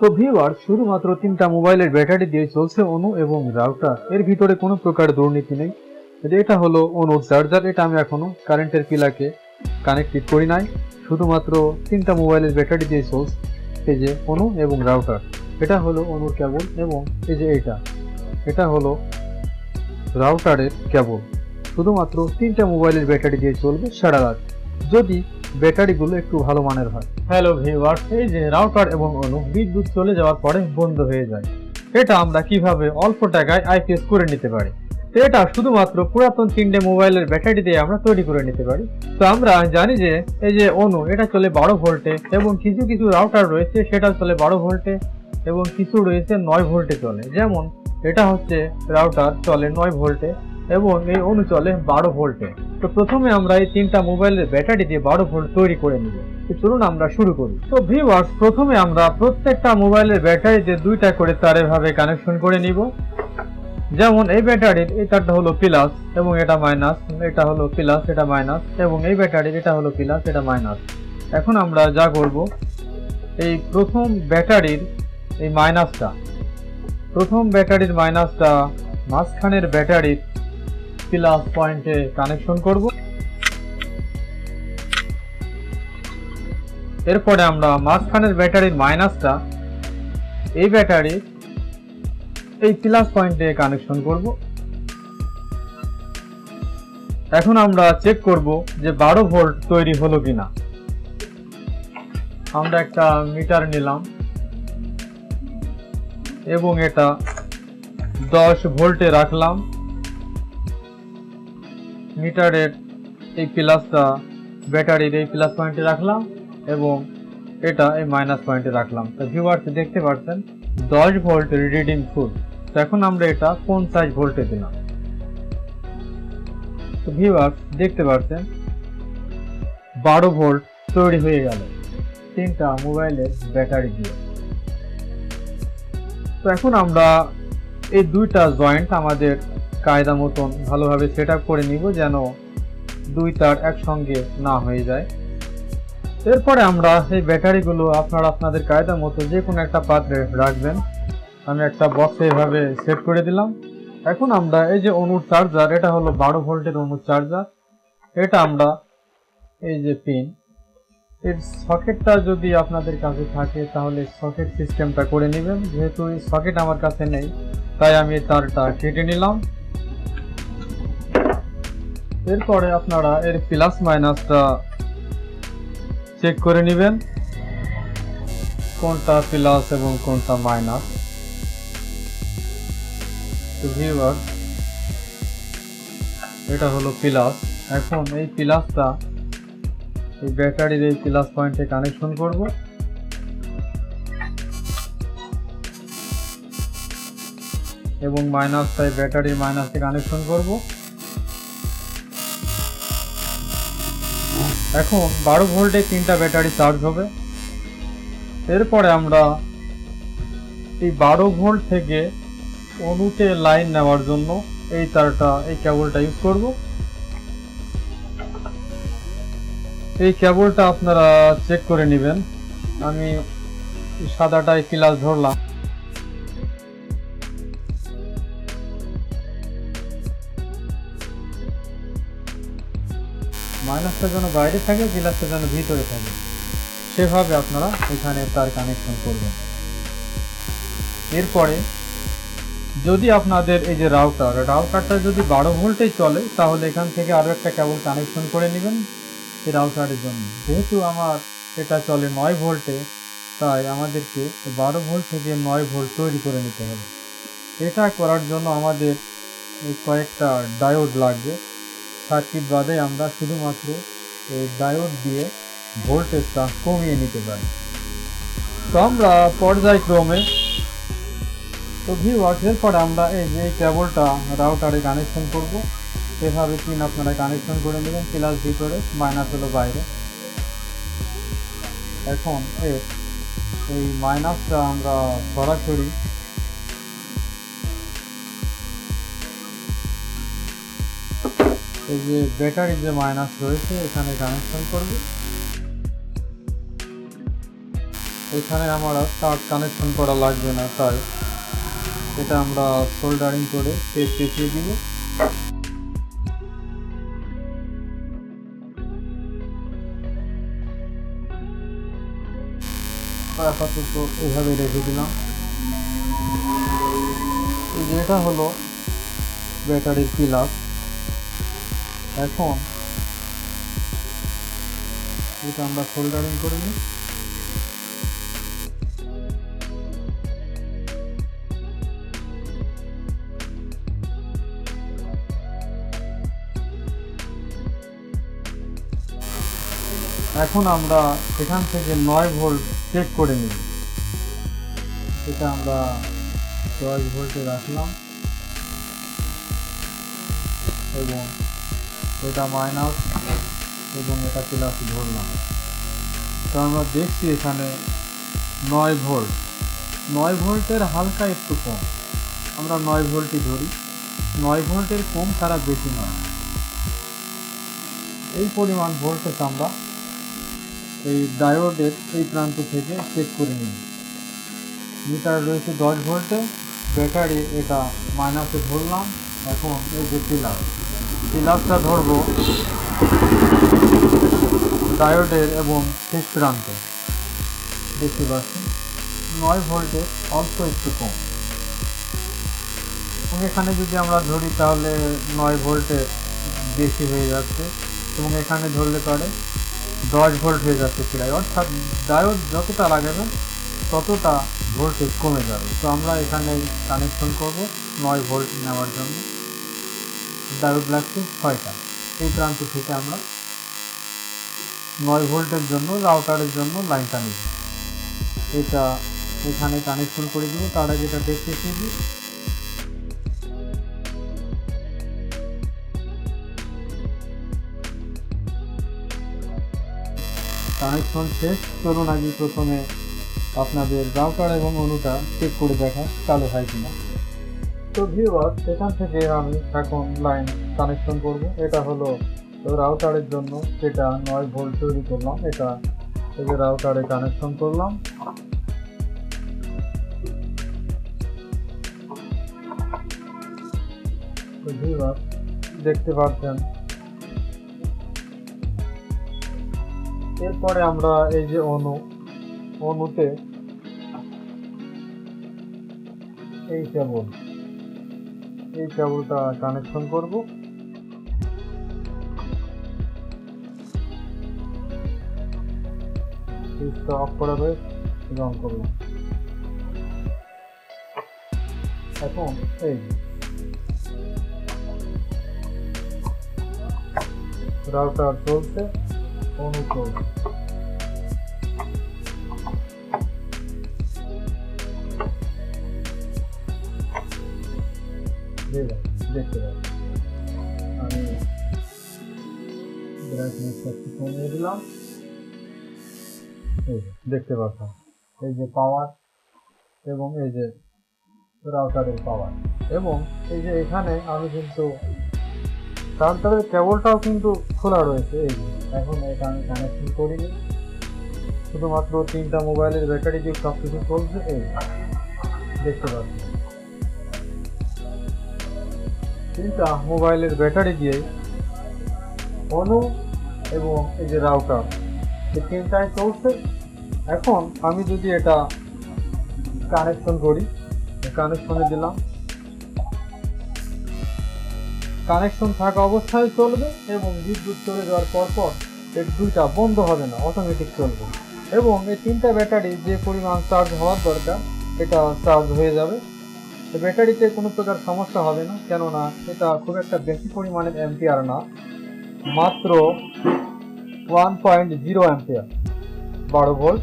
তো ভিউয়ার শুধুমাত্র তিনটা মোবাইলের ব্যাটারি দিয়ে চলছে অনু এবং রাউটার এর ভিতরে কোনো প্রকার দুর্নীতি নেই। এটা হলো অনুর চার্জার, এটা আমি এখনও কারেন্টের পিলাকে কানেক্টেড করি নাই। শুধুমাত্র তিনটা মোবাইলের ব্যাটারি দিয়ে চলছে, এই যে অনু এবং রাউটার এটা হলো অনুর কেবল এবং এই যে এটা এটা হলো রাউটারের কেবল শুধুমাত্র তিনটা মোবাইলের ব্যাটারি দিয়ে চলবে সারা রাত। যদি ব্যাটারিগুলো একটু ভালো মানের হয়। হ্যালো ভিউয়ার্স এই যে রাউটার এবং অনু, বিদ্যুৎ চলে যাওয়ার পরে বন্ধ হয়ে যায়। এটা আমরা কীভাবে অল্প টাকায় আইপিএস করে নিতে পারি? তো এটা শুধুমাত্র পুরাতন তিনটে মোবাইলের ব্যাটারি দিয়ে আমরা তৈরি করে নিতে পারি। তো আমরা জানি যে, এই যে অনু, এটা চলে বারো ভোল্টে এবং কিছু কিছু রাউটার রয়েছে সেটা চলে বারো ভোল্টে এবং কিছু রয়েছে নয় ভোল্টে চলে। যেমন, এটা হচ্ছে রাউটার চলে নয় ভোল্টে। এবং এই অনু চলে বারো ভোল্টে। তো প্রথমে আমরা এই তিনটা মোবাইলের ব্যাটারি দিয়ে বারো ভোল্ট তৈরি করে নিব। চলুন আমরা শুরু করি। তো ভিউয়ার্স প্রথমে আমরা প্রত্যেকটা মোবাইলের ব্যাটারিতে দুইটা করে তার এভাবে কানেকশন করে নিব। যেমন এই ব্যাটারির এই তারটা হলো প্লাস এবং এটা মাইনাস এটা হলো প্লাস এটা মাইনাস এবং এই ব্যাটারির, এটা হলো প্লাস এটা মাইনাস এখন আমরা যা করব, এই প্রথম ব্যাটারির এই মাইনাসটা প্রথম ব্যাটারির মাইনাসটা মাঝখানের ব্যাটারির প্লাস পয়েন্টে কানেকশন করব। এরপরে আমরা মাঝখানের ব্যাটারির মাইনাসটা, এই ব্যাটারি এই প্লাস পয়েন্টে কানেকশন করব। এখন আমরা চেক করব যে বারো ভোল্ট তৈরি হলো কিনা। আমরা একটা মিটার নিলাম। এবং এটা দশ ভোল্টে রাখলাম। মিটারের এই প্লাসটা, ব্যাটারির এই প্লাস পয়েন্টে রাখলাম এবং এটা এই মাইনাস পয়েন্টে রাখলাম। তো ভিউয়ার্স দেখতে পাচ্ছেন, দশ ভোল্ট রিডিং ফুল তো এখন আমরা এটা সাইজ ভোল্টে দিলাম? তো ভিউয়ার্স দেখতে পাচ্ছেন, বারো ভোল্ট তৈরি হয়ে গেল তিনটা মোবাইলের ব্যাটারি দিয়ে। তো এখন আমরা এই দুইটা জয়েন্ট আমাদের কায়দা মতন ভালোভাবে সেট করে নিব যেন দুই তার একসঙ্গে না হয়ে যায়। এরপরে আমরা এই ব্যাটারিগুলো আপনারা আপনাদের কায়দা মতো যে কোনো একটা পাত্রে রাখবেন। আমি একটা বক্সে এভাবে সেট করে দিলাম। এখন আমরা এই যে অনুর চার্জার এটা হলো বারো ভোল্টের অনুর চার্জার এটা আমরা এই যে পিন এর সকেটটা যদি আপনাদের কাছে থাকে তাহলে সকেট সিস্টেমটা করে নেবেন। যেহেতু সকেট আমার কাছে নেই, তাই আমি তারটা কেটে নিলাম। এরপরে আপনারা এর প্লাস মাইনাসটা চেক করে নেবেন। কোনটা প্লাস এবং কোনটা মাইনাস তো এটা হলো প্লাস এখন এই প্লাসটা এই ব্যাটারির এই প্লাস পয়েন্টে কানেকশন করব। এবং মাইনাসটা এই ব্যাটারির মাইনাসে কানেকশন করব। এখন বারো ভোল্টে তিনটা ব্যাটারি চার্জ হবে। এরপরে আমরা এই বারো ভোল্ট থেকে অনুতে লাইন নেওয়ার জন্য এই তারটা, এই কেবলটা ইউজ করব। এই কেবলটা আপনারা চেক করে নেবেন। আমি সাদাটায় ক্লাস ধরলাম। মাইনাসটা যেন বাইরে থাকে প্লাসটা যেন ভিতরে থাকে। সেভাবে আপনারা এখানে তার কানেকশন করবেন। এরপরে, যদি আপনাদের এই যে রাউটার রাউটারটা যদি বারো ভোল্টে চলে, তাহলে এখান থেকে আরও একটা কেবল কানেকশন করে নেবেন এই রাউটারের জন্য। যেহেতু আমার এটা চলে নয় ভোল্টে, তাই আমাদেরকে বারো ভোল্ট থেকে নয় ভোল্ট তৈরি করে নিতে হবে। এটা করার জন্য আমাদের কয়েকটা ডায়োড লাগবে। সার্কিট বাদে আমরা শুধুমাত্র এই ডায়োড দিয়ে ভোল্টেজটা কমিয়ে নিতে পারি। তো আমরা পর্যায়ক্রমে তো ভিউয়ার্স এরপর আমরা এই যে কেবলটা রাউটারে কানেকশন করব, এভাবে পিন আপনারা কানেকশন করে নেবেন প্লাস ভিতরে মাইনাস হলো বাইরে। এখন এই মাইনাসটা আমরা সরাসরি এই যে ব্যাটারি যে মাইনাস রয়েছে, এখানে কানেকশন করব। এখানে আমার তার কানেকশন করা লাগবে না, তাই এটা আমরা সোল্ডারিং করে টেপ পেঁচিয়ে দিব। আপাতত এভাবে রেখে দিলাম। এটা হলো ব্যাটারির পিলার এখন এটা আমরা ফোল্ডারিং করে নিই। এখন আমরা এখান থেকে নয় ভোল্ট চেক করে নিই। এটা আমরা দশ ভোল্টে রাখলাম। এবং এটা মাইনাস এবং এটা প্লাস ধরলাম। তো আমরা দেখছি এখানে নয় ভোল্ট। নয় ভোল্টের হালকা একটু কম। আমরা নয় ভোল্টই ধরি। নয় ভোল্টের কম ছাড়া বেশি নয়। এই পরিমাণ ভোল্টেজ আমরা এই ডায়োডের এই প্রান্ত থেকে চেক করে নিই। মিটার রয়েছে দশ ভোল্টে। ব্যাটারি এটা মাইনাসে ধরলাম। এখন এই যে পিলার পিলারটা ধরবো ডায়োডের এবং শেষ প্রান্তে দেখতে পাচ্ছি নয় ভোল্টে অল্প একটু কম। এবং এখানে যদি আমরা ধরি তাহলে নয় ভোল্টে বেশি হয়ে যাচ্ছে, এবং এখানে ধরলে পরে দশ ভোল্ট হয়ে যাচ্ছে প্রায়। অর্থাৎ ডায়োড যতটা লাগাবে, ততটা ভোল্টেজ কমে যাবে। তো আমরা এখানে কানেকশন করব নয় ভোল্ট নেওয়ার জন্য। ডায়োড লাগছে, ছয়টা। এই প্রান্ত থেকে আমরা নয় ভোল্টের জন্য, রাউটারের জন্য লাইনটা নিব। এটা এখানে কানেকশন করে দিব, তার আগে এটা দেখতে দিই। কানেকশন শেষ, চলুন আগে প্রথমে আপনাদের রাউটার এবং অনুটা চেক করে দেখা, চালু হয় কিনা। তো ভিউয়ার সেখান থেকে আমি এখন লাইন কানেকশন করব। এটা হলো রাউটারের জন্য যেটা নয় ভোল্ট তৈরি করলাম। এটা এই রাউটারে কানেকশন করলাম। দেখতে পাচ্ছেন। এরপরে আমরা এই যে অনু অনুতে এই কেবল এই কেবলটা কানেকশন করব। সুইচটা অফ করা হয়েছে অন করলাম। এখন এই রাউটার চলছে অনু দেখতে পাচ্ছি আমি ব্রাইটনেসটা একটু কমিয়ে দিলাম এই দেখতে পাচ্ছেন এই যে পাওয়ার এবং এই যে রাউটারের পাওয়ার এবং এই যে এখানে আমি কিন্তু রাউটারের কেবলটাও কিন্তু খোলা রয়েছে এই যে এখন এটা আমি কানেকশন করিনি শুধুমাত্র তিনটা মোবাইলের ব্যাটারি দিয়ে সব কিছু চলছে এই দেখতে পাচ্ছি তিনটা মোবাইলের ব্যাটারি দিয়ে অনু এবং এই যে রাউটার, এই তিনটাই চলছে। এখন আমি যদি এটা কানেকশন করি কানেকশনে দিলাম। কানেকশন থাকা অবস্থায় চলবে এবং বিদ্যুৎ চলে যাওয়ার পর পর এর দুইটা বন্ধ হবে না অটোমেটিক চলবে। এবং এই তিনটা ব্যাটারি যে পরিমাণ চার্জ হওয়ার দরকার, এটা চার্জ হয়ে যাবে। তো ব্যাটারিতে কোনো প্রকার সমস্যা হবে না, কেননা এটা খুব একটা বেশি পরিমাণের অ্যাম্পিয়ার না, মাত্র ওয়ান পয়েন্ট জিরো অ্যাম্পিয়ার বারো ভোল্ট